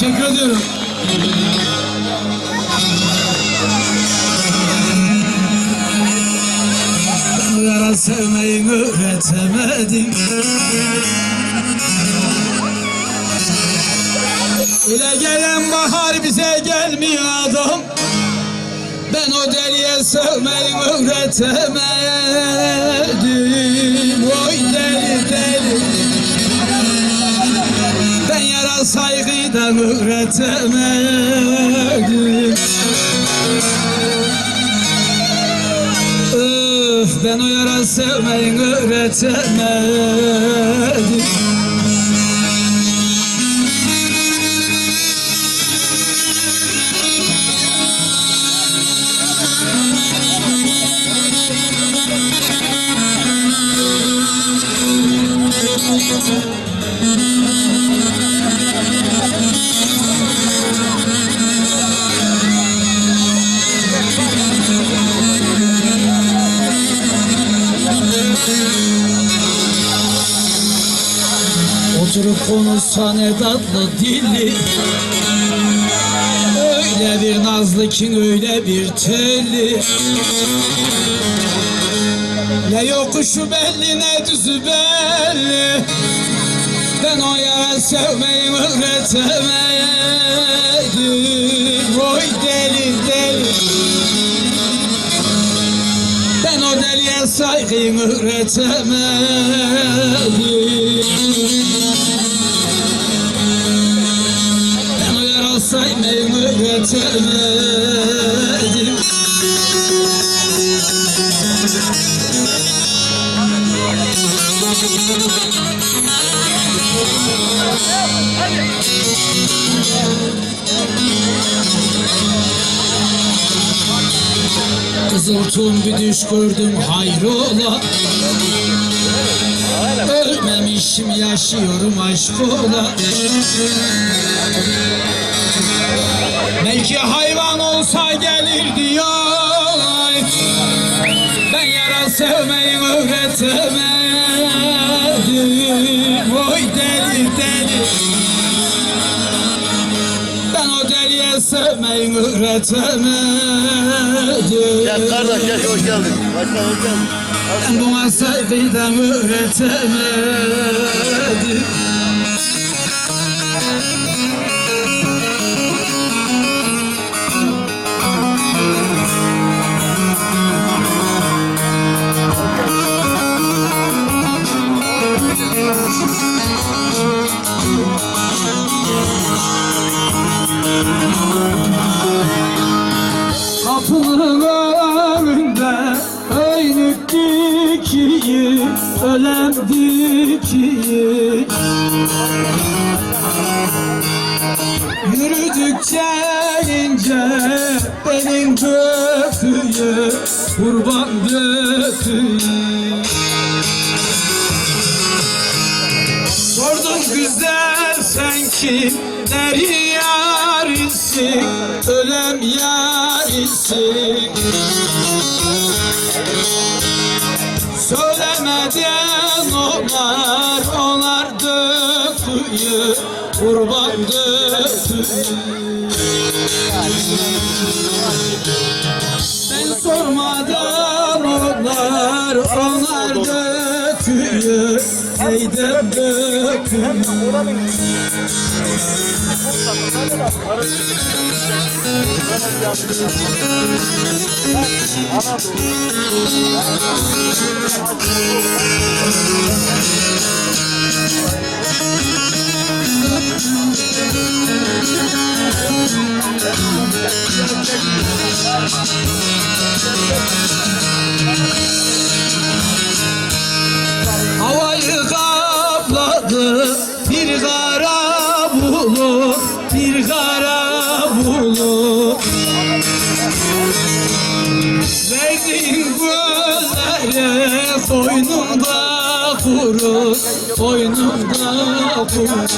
Teşekkür ediyorum. Yara sevmeyi öğretemedim. Öyle gelen bahar bize gelmiyor adam. Ben o deliye sevmeyi öğretemedim. Oy deli deli. Saygıdan öğretemedim. Öf, ben o yara sevmeyi öğretemedim. Oturup konuşsa ne tatlı dilli. Öyle bir nazlı ki öyle bir telli. Ne yokuşu belli ne düzü belli. Ben o yara sevmeyi öğretemedim Oy deli deli. Ben o deliye saygıyı öğretemedim öğretemedim Kızıltun bir düş gördüm hayrola Ölmemişim yaşıyorum aşkola Belki hayvan olsa gelir diyor deliye sevmeyi öğretemedim Ya kardeş gel hoş geldin. Başkan hoş geldin. Buna saygıdan öğretemedim Ölem dikiyi Yürüdükçe ince benim döküyü Kurban döküyü Sordum güzel sen kimleri yarisin Ölem yarisin döküyü Kurban Ben sormadan onlar onlar Neydem döküyü Havayı bir kara bulut, bir kara bulut. Verdiğin gözlere koynumda kurut, koynumda kurut.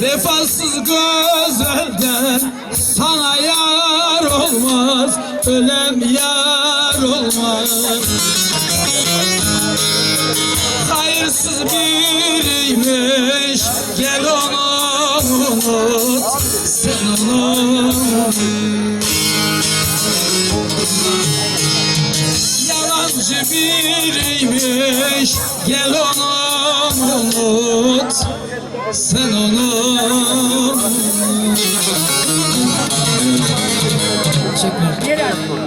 Vefasız gözelden sana yar olmaz Ölem yar olmaz Hayırsız biriymiş. Gel onu unut. Sen onu Yalancı biriymiş. Gel onu unut. Sen onu Çekme.